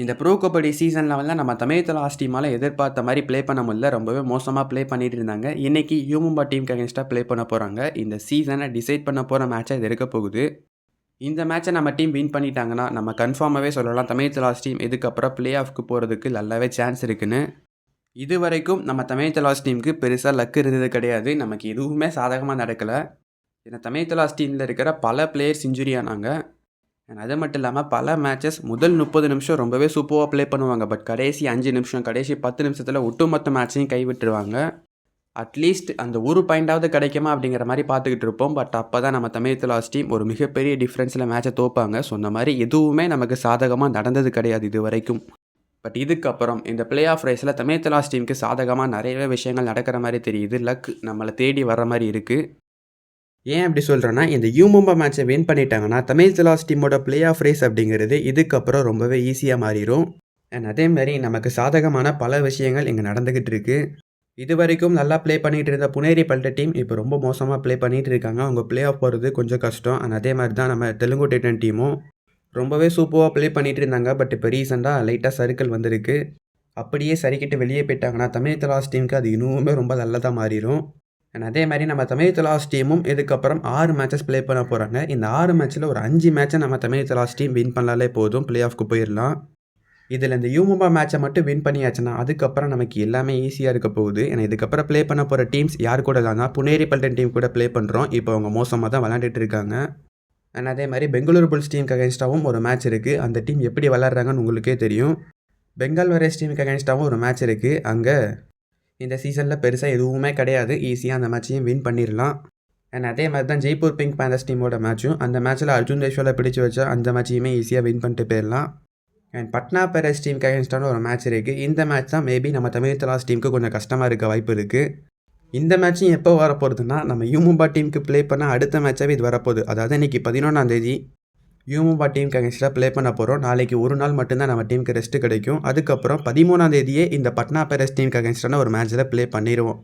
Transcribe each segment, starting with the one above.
இந்த bro kabaddi season லெவலில் நம்ம தமிழ் லாஸ்ட் டீமால் எதிர்பார்த்த மாதிரி ப்ளே பண்ண முடியல. ரொம்பவே மோசமாக ப்ளே பண்ணிட்டு இருந்தாங்க இன்னைக்கு யூமும்பா டீமுக்கு அகேன்ஸ்டாக ப்ளே பண்ண போகிறாங்க இந்த சீசனை டிசைட் பண்ண போகிற மேட்சாக இது இருக்க போகுது. இந்த மேட்சை நம்ம டீம் வின் பண்ணிட்டாங்கன்னா நம்ம கன்ஃபார்மாகவே சொல்லலாம் தமிழ் லாஸ்ட் டீம் இதுக்கப்புறம் ப்ளே ஆஃப்க்கு போகிறதுக்கு நல்லாவே சான்ஸ் இருக்குன்னு. இது வரைக்கும் நம்ம தமிழ் லாஸ்ட் டீமுக்கு பெருசாக லக் இருந்தது கிடையாது. நமக்கு எதுவுமே சாதகமாக நடக்கலை. ஏன்னா தமிழ் லாஸ்ட் டீமில் இருக்கிற பல பிளேயர்ஸ் இன்ஜுரி ஆனாங்க. அது மட்டும் இல்லாமல் பல மேட்சஸ் முதல் முப்பது நிமிஷம் ரொம்பவே சூப்பராக ப்ளே பண்ணுவாங்க. பட் கடைசி அஞ்சு நிமிஷம் கடைசி பத்து நிமிஷத்தில் ஒட்டுமொத்த மேட்சையும் கைவிட்டுருவாங்க. அட்லீஸ்ட் அந்த ஒரு பாயிண்டாவது கிடைக்குமா அப்படிங்கிற மாதிரி பார்த்துக்கிட்டு இருப்போம். பட் அப்போ தான் நம்ம தமிழ் லாஸ்ட் டீம் ஒரு மிகப்பெரிய டிஃப்ரென்ஸில் மேட்சை தோப்பாங்க. ஸோ இந்த மாதிரி எதுவுமே நமக்கு சாதகமாக நடந்தது கிடையாது இது வரைக்கும். பட் இதுக்கப்புறம் இந்த பிளே ஆஃப் ரேஸில் தமிழ் லாஸ்ட் டீமுக்கு சாதகமாக நிறையவே விஷயங்கள் நடக்கிற மாதிரி தெரியுது. லக் நம்மளை தேடி வர மாதிரி இருக்குது ஏன் அப்படி சொல்கிறேன்னா இந்த யூமும்பா மேட்ச்சை வின் பண்ணிட்டாங்கன்னா தமிழ் தலாஸ் டீமோட பிளே ஆஃப் ரேஸ் அப்படிங்கிறது இதுக்கப்புறம் ரொம்பவே ஈஸியாக மாறிடும் அண்ட் அதே மாதிரி நமக்கு சாதகமான பல விஷயங்கள் இங்கே நடந்துக்கிட்டு இருக்கு. இது வரைக்கும் நல்லா ப்ளே பண்ணிகிட்டு இருந்த புனேரி பல்ட டீம் இப்போ ரொம்ப மோசமாக ப்ளே பண்ணிகிட்டு இருக்காங்க. அவங்க ப்ளே ஆஃப் போகிறது கொஞ்சம் கஷ்டம். அண்ட் அதே மாதிரி தான் நம்ம தெலுங்கு டைட்டன் டீமும் ரொம்பவே சூப்பராக ப்ளே பண்ணிகிட்டு இருந்தாங்க. பட் இப்போ ரீசெண்டாக லைட்டாக சர்க்கிள் வந்திருக்கு. அப்படியே சரிக்கிட்டு வெளியே போயிட்டாங்கன்னா தமிழ் தலாஸ் டீமுக்கு அது இன்னுமே ரொம்ப நல்லதாக மாறிடும் அண்ட் அதே மாதிரி நம்ம தமிழ் தலாஸ் டீமும் இதுக்கப்புறம் ஆறு மேட்சஸ் ப்ளே பண்ண போகிறாங்க இந்த ஆறு மேட்ச்சில் ஒரு அஞ்சு மேட்சை நம்ம தமிழ் தலாஸ் டீம் வின் பண்ணாலே போதும். ப்ளே ஆஃப்க்கு போயிடலாம் இதில் இந்த யூமுபா மேட்சை மட்டும் வின் பண்ணியாச்சுன்னா அதுக்கப்புறம் நமக்கு எல்லாமே ஈஸியாக இருக்க போகுது. ஏன்னா இதுக்கப்புறம் ப்ளே பண்ண போகிற டீம்ஸ் யார் கூட தாங்க புனேரி பல்டன் டீம் கூட ப்ளே பண்ணுறோம் இப்போ அவங்க மோசமாக தான் விளாண்டுட்டு இருக்காங்க. அண்ட் அதே மாதிரி பெங்களூரு புல்ஸ் டீமுக்கு அகேன்ஸ்டாகவும் ஒரு மேட்ச் இருக்குது அந்த டீம் எப்படி விளாட்றாங்கன்னு உங்களுக்கே தெரியும். பெங்கால் வரேஸ் டீமுக்கு அகேன்ஸ்டாகவும் ஒரு மேட்ச் இருக்குது அங்கே இந்த சீசனில் பெருசாக எதுவுமே கிடையாது. ஈஸியாக அந்த மேட்சையும் வின் பண்ணிடலாம் அண்ட் அதே மாதிரி தான் ஜெய்ப்பூர் பிங்க் பேந்தர்ஸ் டீமோட மேட்சும் அந்த மேட்ச்சில் அர்ஜுன் தேஷ்வாலை பிடிச்சி வச்சா அந்த மேட்சையுமே ஈஸியாக வின் பண்ணிட்டு போயிடலாம் அண்ட் பட்னா பேரஸ் டீமுக்கு அகேன்ஸ்டான ஒரு மேட்ச் இருக்குது இந்த மேட்ச் தான் மேபி நம்ம தமிழ் தலாஸ் டீமுக்கு கொஞ்சம் கஷ்டமாக இருக்க வாய்ப்பு இருக்குது இந்த மேட்ச்சும் எப்போ வரப்போகுதுன்னா நம்ம யூமும்பா டீமுக்கு ப்ளே பண்ண அடுத்த மேட்சாகவே இது வரப்போகுது. அதாவது இன்றைக்கி பதினொன்றாம் யூமோபா டீம் டீமுக்கு அகேன்ஸ்டாக ப்ளே பண்ண போகிறோம் நாளைக்கு ஒரு நாள் மட்டும்தான் நம்ம டீமுக்கு ரெஸ்ட் கிடைக்கும். அதுக்கப்புறம் பதிமூணாம் தேதியே இந்த பட்னா பேரஸ் டீமுக்கு அகேன்ஸ்டான ஒரு மேட்ச்சில் ப்ளே பண்ணிடுவோம்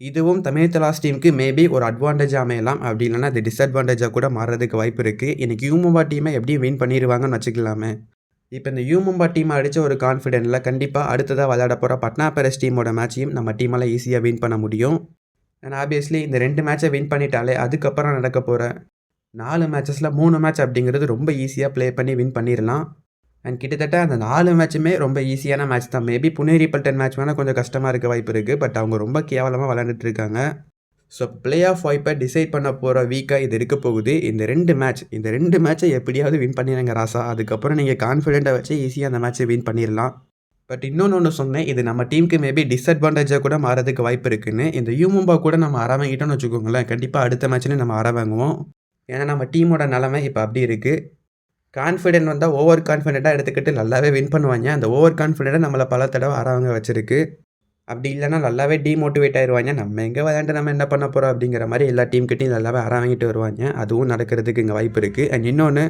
இதுவும் தமிழ் தலாஸ் டீமுக்கு மேபி ஒரு அட்வான்டேஜ் அமையலாம். அப்படி இல்லைனா அது டிஸ்அட்வான்டேஜாக கூட மாறுறதுக்கு வாய்ப்பு இருக்குது இன்றைக்கி யூமோபா டீமை எப்படியும் வின் பண்ணிடுவாங்கன்னு வச்சுக்கலாமே. இப்போ இந்த யூமும்பா டீம் அடித்த ஒரு கான்ஃபிடென்ட்டில் கண்டிப்பாக அடுத்ததாக விளையாட போகிற பட்னா பேரஸ் டீமோட மேட்சையும் நம்ம டீமால் ஈஸியாக வின் பண்ண முடியும். அண்ட் ஆப்வியஸ்லி இந்த ரெண்டு மேட்சை வின் பண்ணிட்டாலே அதுக்கப்புறம் நடக்க போகிற நாலு மேட்சஸில் மூணு மேட்ச் அப்படிங்கிறது ரொம்ப ஈஸியாக ப்ளே பண்ணி வின் பண்ணிடலாம் அண்ட் கிட்டத்தட்ட அந்த நாலு மேட்சுமே ரொம்ப ஈஸியான மேட்ச் தான். மேபி புனேரி பல்டன் மேட்ச் வேணால் கொஞ்சம் கஷ்டமாக இருக்க வாய்ப்பு இருக்குது பட் அவங்க ரொம்ப கேவலமாக விளாண்டுட்டு இருக்காங்க. ஸோ ப்ளே ஆஃப் வாய்ப்பை டிசைட் பண்ண போகிற வீக்காக இது இருக்க போகுது. இந்த ரெண்டு மேட்ச் இந்த ரெண்டு மேட்சை எப்படியாவது வின் பண்ணிடுங்க ராசா. அதுக்கப்புறம் நீங்கள் கான்ஃபிடெண்ட்டாக வச்சு ஈஸியாக அந்த மேட்ச்சை வின் பண்ணிடலாம் பட் இன்னொன்று ஒன்று சொன்னேன். இது நம்ம டீமுக்கு மேபி டிஸ்அட்வான்டேஜாக கூட மாறதுக்கு வாய்ப்பு இருக்குன்னு. இந்த யூமும்பா கூட நம்ம அற வாங்கிட்டோம்னு வச்சுக்கோங்களேன். கண்டிப்பாக அடுத்த மேட்ச்லேயும் நம்ம அற வாங்குவோம். ஏன்னா நம்ம டீமோட நிலமை இப்போ அப்படி இருக்குது கான்ஃபிடென்ட் வந்தால் ஓவர் கான்ஃபிடென்ட்டாக எடுத்துக்கிட்டு நல்லாவே வின் பண்ணுவாங்க. அந்த ஓவர் கான்ஃபிடென்ட்டாக நம்மளை பல தடவை ஆறவங்க வச்சுருக்கு. அப்படி இல்லைனா நல்லாவே டீமோட்டிவேட் ஆயிடுவாங்க நம்ம எங்கே விளையாண்டு நம்ம என்ன பண்ண போகிறோம் அப்படிங்கிற மாதிரி எல்லா டீம்கிட்டையும் நல்லாவே ஆறாங்கிட்டு வாங்கிட்டு வருவாங்க. அதுவும் நடக்கிறதுக்கு இங்கே வாய்ப்பு இருக்குது அண்ட் இன்னொன்று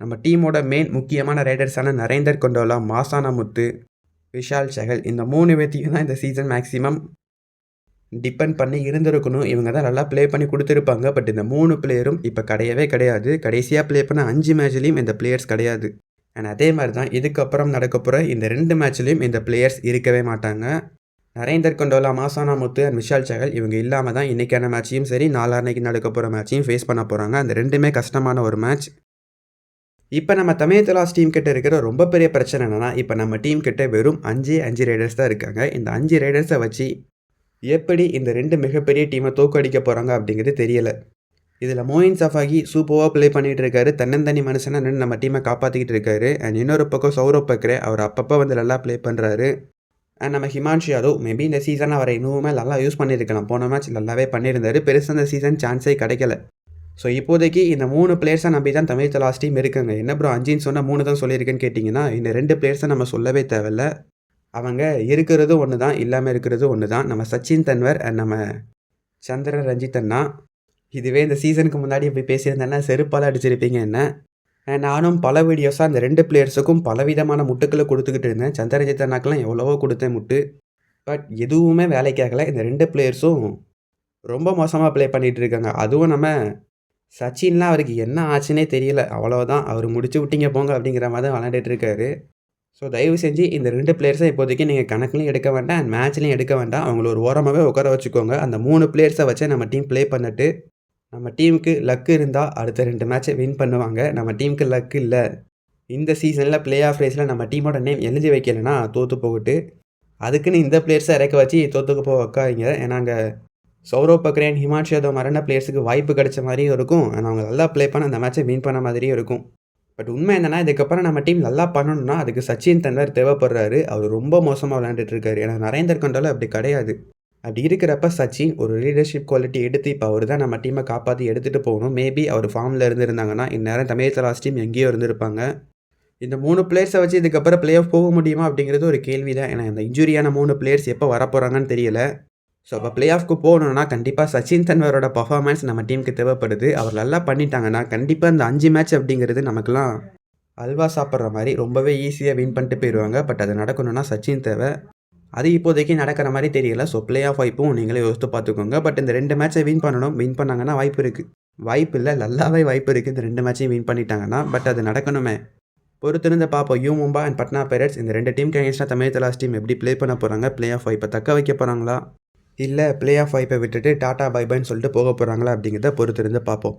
நம்ம டீமோட மெயின் முக்கியமான ரைடர்ஸான நரேந்தர் கொண்டோலா மாசானா முத்து விஷால் செகல் இந்த மூணு பேர்த்தையும் தான் இந்த சீசன் மேக்ஸிமம் டிபெண்ட் பண்ணி இருந்திருக்கணும். இவங்க தான் நல்லா ப்ளே பண்ணி கொடுத்துருப்பாங்க. பட் இந்த மூணு பிளேயரும் இப்போ கிடையவே கிடையாது. கடைசியாக ப்ளே பண்ண அஞ்சு மேட்ச்லேயும் இந்த பிளேயர்ஸ் கிடையாது. அண்ட் அதே மாதிரி தான் இதுக்கப்புறம் நடக்க போகிற இந்த ரெண்டு மேட்ச்லேயும் இந்த பிளேயர்ஸ் இருக்கவே மாட்டாங்க. நரேந்தர் கொண்டோலா மாசானா முத்து அண்ட் விஷால் சகல் இவங்க இல்லாமல் தான் இன்றைக்கான மேட்சையும் சரி நாளான்னைக்கு நடக்க போகிற மேட்சையும் ஃபேஸ் பண்ண போகிறாங்க அந்த ரெண்டுமே கஷ்டமான ஒரு மேட்ச் இப்போ நம்ம தமிழ் தலாஸ் டீம் கிட்ட இருக்கிற ரொம்ப பெரிய பிரச்சனை என்னென்னா இப்போ நம்ம டீம் கிட்ட வெறும் அஞ்சு அஞ்சு ரைடர்ஸ் தான் இருக்காங்க. இந்த அஞ்சு ரைடர்ஸை வச்சு எப்படி இந்த ரெண்டு மிகப்பெரிய டீமை தோக்கடிக்க போகிறாங்க அப்படிங்கிறது தெரியலை. இதில் மோயின் சஃபாகி சூப்பராக ப்ளே பண்ணிகிட்டு இருக்காரு. தன்னந்தனி மனுஷனாக நின்று நம்ம டீமை காப்பாற்றிக்கிட்டு இருக்காரு. அண்ட் இன்னொரு பக்கம் சௌரவ் பக்ரே அவர் அப்பப்போ வந்து நல்லா ப்ளே பண்ணுறாரு அண்ட் நம்ம ஹிமான்ஷு யாதவ் மேபி இந்த சீசன் அவரை இன்னுமே நல்லா யூஸ் பண்ணியிருக்கலாம். போன மேட்ச் நல்லாவே பண்ணியிருந்தாரு. பெருசாக இந்த சீசன் சான்ஸே கிடைக்கல. ஸோ இப்போதைக்கு இந்த மூணு பிளேயர்ஸை நம்பி தான் தமிழ் தலாஸ் டீம் இருக்குங்க. என்ன ப்ரோ அஞ்சின்னு சொன்னால் மூணு தான் சொல்லியிருக்கேன்னு கேட்டிங்கன்னா இந்த ரெண்டு பிளேயர்ஸை நம்ம சொல்லவே தேவையில்ல. அவங்க இருக்கிறதும் ஒன்று தான் இல்லாமல் இருக்கிறதும் ஒன்று தான் நம்ம சச்சின் தன்வர் அண்ட் நம்ம சந்திர ரஞ்சித் அண்ணா. இதுவே இந்த சீசனுக்கு முன்னாடி இப்படி பேசியிருந்தேன்னா செருப்பால் அடிச்சிருப்பீங்க என்ன? நானும் பல வீடியோஸாக அந்த ரெண்டு பிளேயர்ஸுக்கும் பலவிதமான முட்டுக்களை கொடுத்துக்கிட்டு இருந்தேன். சந்திரஜித் அண்ணாக்கெலாம் எவ்வளவோ கொடுத்தேன் முட்டு. பட் எதுவுமே வேலைக்காகல இந்த ரெண்டு பிளேயர்ஸும் ரொம்ப மோசமாக ப்ளே பண்ணிகிட்டு இருக்காங்க. அதுவும் நம்ம சச்சின்லாம் அவருக்கு என்ன ஆச்சுன்னே தெரியல. அவ்வளோதான் அவர் முடிச்சு விட்டீங்க போங்க அப்படிங்கிற மாதிரி தான் விளாண்டுட்டு இருக்காரு. ஸோ தயவு செஞ்சு இந்த ரெண்டு பிளேயர்ஸை இப்போதைக்கு நீங்கள் கணக்குலையும் எடுக்க வேண்டாம் அண்ட் மேட்ச்லையும் எடுக்க வேண்டாம். அவங்கள ஒரு ஓரமாகவே உட்கார வச்சுக்கோங்க. அந்த மூணு பிளேயர்ஸை வச்சு நம்ம டீம் ப்ளே பண்ணிட்டு நம்ம டீமுக்கு லக்கு இருந்தால் அடுத்த ரெண்டு மேட்ச்சை வின் பண்ணுவாங்க. நம்ம டீமுக்கு லக் இல்லை இந்த சீசனில் பிளே ஆஃப் ரேஸில் நம்ம டீமோட நேம் எழுதி வைக்கலைன்னா தோற்று போகட்டு. அதுக்குன்னு இந்த பிளேயர்ஸை இறக்க வச்சு தோற்றுக்கு போக வைக்காதீங்க. ஏன்னா அங்கே சௌரவ் பக்ரேன், ஹிமான்ஷு யாதவ் மரண பிளேயர்ஸுக்கு வாய்ப்பு கிடைச்ச மாதிரியும் இருக்கும். அண்ட் அவங்க நல்லா ப்ளே பண்ண அந்த மேட்ச்சை வின் பண்ண மாதிரியும் இருக்கும். பட் உண்மை என்னென்னா இதுக்கப்புறம் நம்ம டீம் நல்லா பண்ணணும்னா அதுக்கு சச்சின் தன்வர் தேவைப்படுறாரு. அவர் ரொம்ப மோசமாக விளையாண்டுட்டு இருக்காரு. ஏன்னா நரேந்தர் கண்டோல அப்படி கிடையாது. அப்படி இருக்கிறப்ப சச்சின் ஒரு லீடர்ஷிப் குவாலிட்டி எடுத்து இப்போ அவர் தான் நம்ம டீமை காப்பாற்றி எடுத்துகிட்டு போகணும். மேபி அவர் ஃபார்மில் இருந்திருந்தாங்கன்னா, இந்நேரம் தமிழ் தலாஸ் டீம் எங்கேயோ இருந்திருப்பாங்க. இந்த மூணு பிளேயர்ஸை வச்சு இதுக்கப்புறம் பிளே ஆஃப் போக முடியுமா அப்படிங்கிறது ஒரு கேள்வி தான். ஏன்னா இந்த இன்ஜுரியான மூணு பிளேயர்ஸ் எப்போ வரப்போகிறாங்கன்னு தெரியல. ஸோ அப்போ பிளே ஆஃப்க்கு போகணுன்னா கண்டிப்பாக சச்சின் தன்வரோட பர்ஃபார்மன்ஸ் நம்ம டீமுக்கு தேவைப்படுது. அவர் நல்லா பண்ணிட்டாங்கன்னா, கண்டிப்பாக இந்த அஞ்சு மேட்ச் அப்படிங்கிறது நமக்குலாம் அல்வா சாப்பிட்ற மாதிரி ரொம்பவே ஈஸியாக வின் பண்ணிட்டு போயிடுவாங்க பட் அது நடக்கணும்னா சச்சின் தேவை. அது இப்போதைக்கு நடக்கிற மாதிரி தெரியல. ஸோ பிளே ஆஃப் வாய்ப்பும் நீங்களே யோசித்து பார்த்துக்கோங்க. பட் இந்த ரெண்டு மேட்ச்சை வின் பண்ணணும். வின் பண்ணாங்கன்னா வாய்ப்பு இருக்குது வாய்ப்பு இல்லை நல்லாவே வாய்ப்பு இருக்குது இந்த ரெண்டு மேட்சையும் வின் பண்ணிட்டாங்கன்னா. பட் அது நடக்கணுமே. பொறுத்திருந்து பார்ப்போம். U Mumba and Patna pirates இந்த 2 டீமுக்கு அகைன்ஸ்டா தமிழ் தலாஸ் டீம் எப்படி ப்ளே பண்ண போகிறாங்க பிளே ஆஃப் வாய்ப்பை தக்க வைக்க போகிறாங்களா இல்லை பிளே ஆஃப் வாய்ப்பை விட்டுட்டு டாடா பை பைன்னு சொல்லிட்டு போக போகிறாங்களா அப்படிங்கிறத பொறுத்திருந்து பார்ப்போம்.